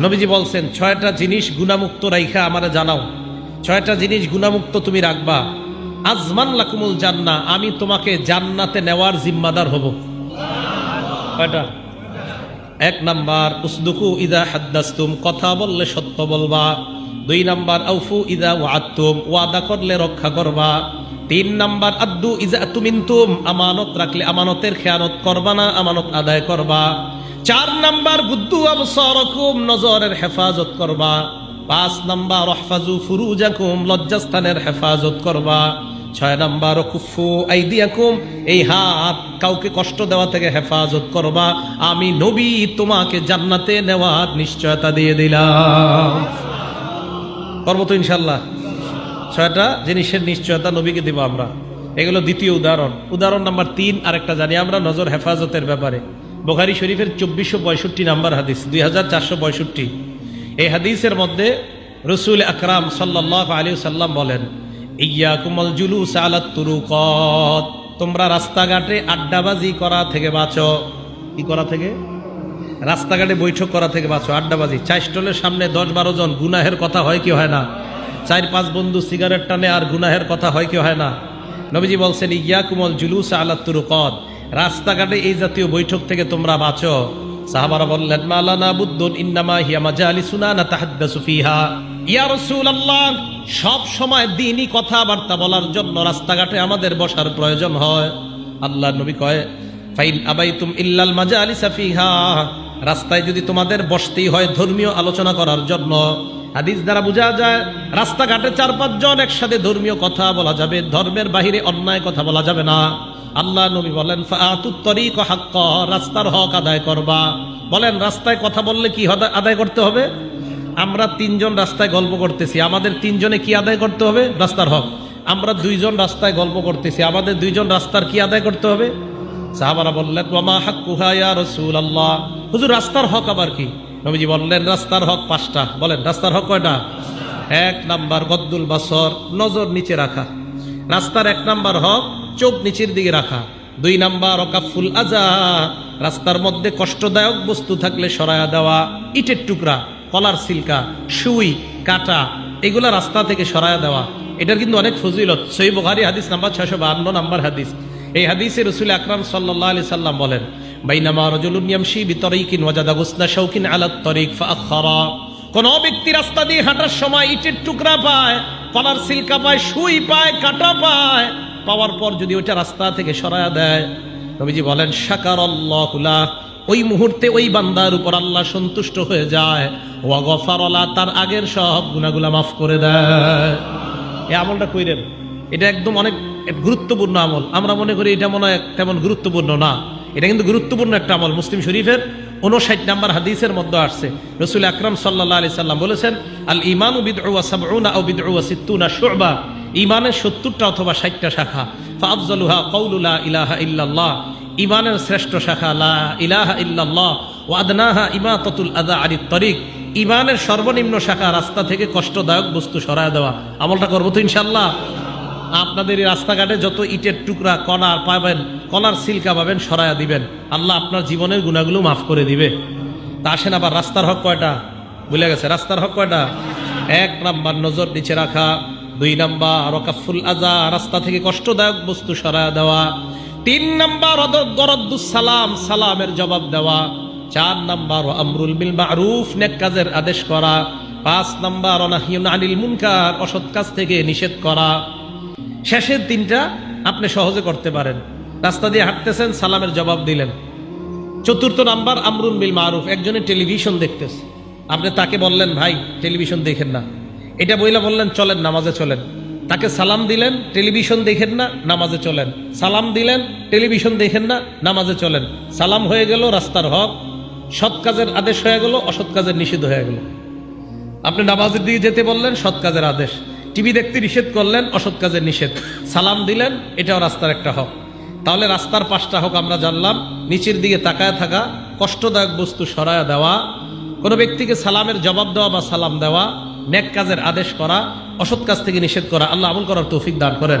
নবীজি বলছেন, ছয়টা জিনিস গুণামুক্ত রাইখা আমারে জানাও। ছয়টা জিনিস গুণামুক্ত তুমি রাখবা। আজমান লাকুমুল জান্না, আমি তোমাকে জান্নাতে নেওয়ার জিম্মাদার হব। কয়টা? এক নাম্বার, উসদুকু ইদা হাদ্দাস্তুম কথা বললে সত্য বলবা। দুই নাম্বার, আউফু ইদা ওয়াত্তুম ওয়াদা করলে রক্ষা করবা। তিন নাম্বার আদ্দু ইজা তুমিন্তুম, আমানত রাখলে আমানতের খেয়ানত করবা না, আমানত আদায় করবা। চার নাম্বার, বুদ্ধু আবসরকুম, নজরের হেফাজত করবা। পাঁচ নাম্বার রহফাজু ফুরুজাকুম, লজ্জাস্থানের হেফাজত করবা। ছয় নাম্বার, কুফু আইদিয়াকুম, এই হাত কাউকে কষ্ট দেওয়া থেকে হেফাজত করবা। আমি নবী, তোমাকে জান্নাতে নেওয়ার নিশ্চয়তা দিয়ে দিলাম। করব তো ইনশাল্লাহ ছয়টা জিনিসের নিশ্চয়তা নবীকে দিব আমরা। এগুলো দ্বিতীয় উদাহরণ। উদাহরণ নাম্বার তিন, আরেকটা জানি আমরা, নজর হেফাজতের ব্যাপারে। বোখারি শরীফের চব্বিশশো পঁয়ষট্টি নাম্বার হাদিস, দুই হাজার চারশো পঁয়ষট্টি। এই হাদিসের মধ্যে রসুল আকরাম সাল্লাহ আলী সাল্লাম বলেন ইয়া কুমল জুলুস আলাত তুরুকত। তোমরা রাস্তাঘাটে আড্ডাবাজি করা থেকে বাঁচো। কি করা থেকে? রাস্তাঘাটে বৈঠক করা থেকে বাঁচো, আড্ডাবাজি। চাই স্টলের সামনে দশ বারো জন, গুনাহের কথা হয় কি হয় না? চার পাঁচ বন্ধু সিগারেট টানে আর গুনাহের কথা হয় কি হয় না? নবীজি বলছেন ইয়া কুমল জুলুস তুরুকত রাস্তাঘাটে এই জাতীয় বৈঠক থেকে তোমরা বাঁচো। সাহাবারা বললেন মালানা বুদ্দুন, ইন্নামা হিয়া মাজালি সুনানা তাহাদ্দাসু ফিহা। ইয়া রাসূলুল্লাহ, সব সময় দিনই কথাবার্তা বলার জন্য রাস্তাঘাটে আমাদের বসার প্রয়োজন হয়। আল্লাহ নবী কয়, ফাইন আবাইতুম ইল্লাল মাজালিসা ফিহা। রাস্তায় যদি তোমাদের বসতেই হয় ধর্মীয় আলোচনা করার জন্য। হাদিস দ্বারা বোঝা যায়, রাস্তাঘাটে চার পাঁচজন একসাথে ধর্মীয় কথা বলা যাবে, ধর্মের বাহিরে অন্যায় কথা বলা যাবে না। আল্লাহ নবী বলেন রাস্তার হক আদায় করবা। বলেন, রাস্তায় কথা বললে কি আদায় করতে হবে? আমরা তিনজন রাস্তায় গল্প করতেছি, আমাদের তিনজনে কি আদায় করতে হবে? রাস্তার হক। আমরা দুইজন রাস্তায় গল্প করতেছি, আমাদের দুইজন রাস্তার কি আদায় করতে হবে? সাহাবারা বললেন ইয়া রাসূলুল্লাহ হুজুর, রাস্তার হক আবার কি? নবীজি বললেন, রাস্তার হক পাঁচটা। বলেন, রাস্তার হক কয়টা? এক নাম্বার গদ্দুল বাসর, নজর নিচে রাখা। রাস্তার এক নাম্বার হক, চোখ নিচের দিকে রাখা। দুই নাম্বার অকাফুল আজা, রাস্তার মধ্যে কষ্টদায়ক বস্তু থাকলে সরায়া দেওয়া, ইটের টুকরা, কলার সিলকা, সুই, কাটা, এগুলা রাস্তা থেকে সরায়া দেওয়া। এটার কিন্তু অনেক ফজিলত। সই বুখারি হাদিস নাম্বার ছয়শো বাহান্ন নাম্বার হাদিস। এই হাদিসে রসুল আকরাম সাল্লাহ আলি সাল্লাম বলেন বাইনামা রজুলুন ইয়ামশি বিতরিকিন ওয়াজাদা গুসনা শৌকিন আলাত তরিক ফাআখারা কোন ব্যক্তি রাস্তা দিয়ে হাঁটার সময় ইটের টুকরা পায়, কলার সিলকা পায়, সুই পায়, কাটা পায়, পাওয়ার পর যদি ওইটা রাস্তা থেকে সরায়া দেয়, নবীজি বলেন সাকার আল্লাহ ওই মুহূর্তে ওই বান্দার উপর আল্লাহ সন্তুষ্ট হয়ে যায়। ওয়া গফারলা তার আগের সব গুনাগুলা মাফ করে দেয়। এই আমলটা কইরেন এটা একদম অনেক গুরুত্বপূর্ণ আমল। আমরা মনে করি এটা মনে হয় তেমন গুরুত্বপূর্ণ না। এটা কিন্তু গুরুত্বপূর্ণ একটা আমল। মুসলিম শরীফের উনষাট নাম্বার হাদিসের মধ্যে আসছে। রসুল আকরাম সাল্লাহ আলি সাল্লাম বলেছেন আল ইমান সিত্তুনা শুবা। ইমানের সত্তরটা অথবা ষাটটা শাখা। ফাফজলুহা কৌলুলা ইলাহা ইল্লাল্লাহ। ইমানের শ্রেষ্ঠ শাখা, লা ইলাহা ইল্লাল্লাহ। ও আদনাহা ইমাতাতুল আদা আলী তরিক। ইমানের সর্বনিম্ন শাখা রাস্তা থেকে কষ্টদায়ক বস্তু সরায় দেওয়া। আমলটা করব তো ইনশাল্লাহ আপনাদের এই রাস্তাঘাটে যত ইটের টুকরা কণার পাবেন, কলার সিলকা পাবেন সরায়া দিবেন। আল্লাহ আপনার জীবনের গুণাগুলো মাফ করে দিবে। তা আসেন আবার, রাস্তার হক কয়টা? ভুলে গেছে, রাস্তার হক কয়টা? এক নাম্বার, নজর নিচে রাখা। দুই নাম্বার, রকাফুল আজা রাস্তা থেকে কষ্টদায়ক বস্তু সরায়া দেওয়া। তিন নাম্বার সালাম, সালামের জবাব দেওয়া। চার নাম্বার, আমরুল বিল মারুফ, নেক কাজের আদেশ করা। পাঁচ নাম্বার অনাহিউন আনিল মুনকার, অসৎ কাজ থেকে নিষেধ করা। শেষের দিনটা আপনি সহজে করতে পারেন। রাস্তা দিয়ে হাঁটতেছেন, সালামের জবাব দিলেন। চতুর্থ নাম্বার, আমরুন বিল মারুফ। একজনে টেলিভিশন দেখতেছে। আপনি তাকে বললেন, ভাই, টেলিভিশন দেখেন না। এটা বইলা বললেন, চলেন, নামাজে চলেন। তাকে সালাম দিলেন, টেলিভিশন দেখেন না, নামাজে চলেন। সালাম দিলেন, টেলিভিশন দেখেন না, নামাজে চলেন। সালাম হয়ে গেল, রাস্তার হক। সৎ কাজের আদেশ হয়ে গেল, অসৎ কাজের নিষিদ্ধ হয়ে গেল। আপনি নামাজের দিকে যেতে বললেন, সৎ কাজের আদেশ। টিভি দেখতে নিষেধ করলেন, অসৎ কাজের নিষেধ। সালাম দিলেন, এটাও রাস্তার একটা হক। তাহলে রাস্তার পাশটা হোক আমরা জানলাম। নিচের দিকে তাকায় থাকা, কষ্টদায়ক বস্তু সরায়া দেওয়া, কোনো ব্যক্তিকে সালামের জবাব দেওয়া বা সালাম দেওয়া নেক কাজের আদেশ করা, অসৎ কাজ থেকে নিষেধ করা, আল্লাহ আমল করার তৌফিক দান করেন।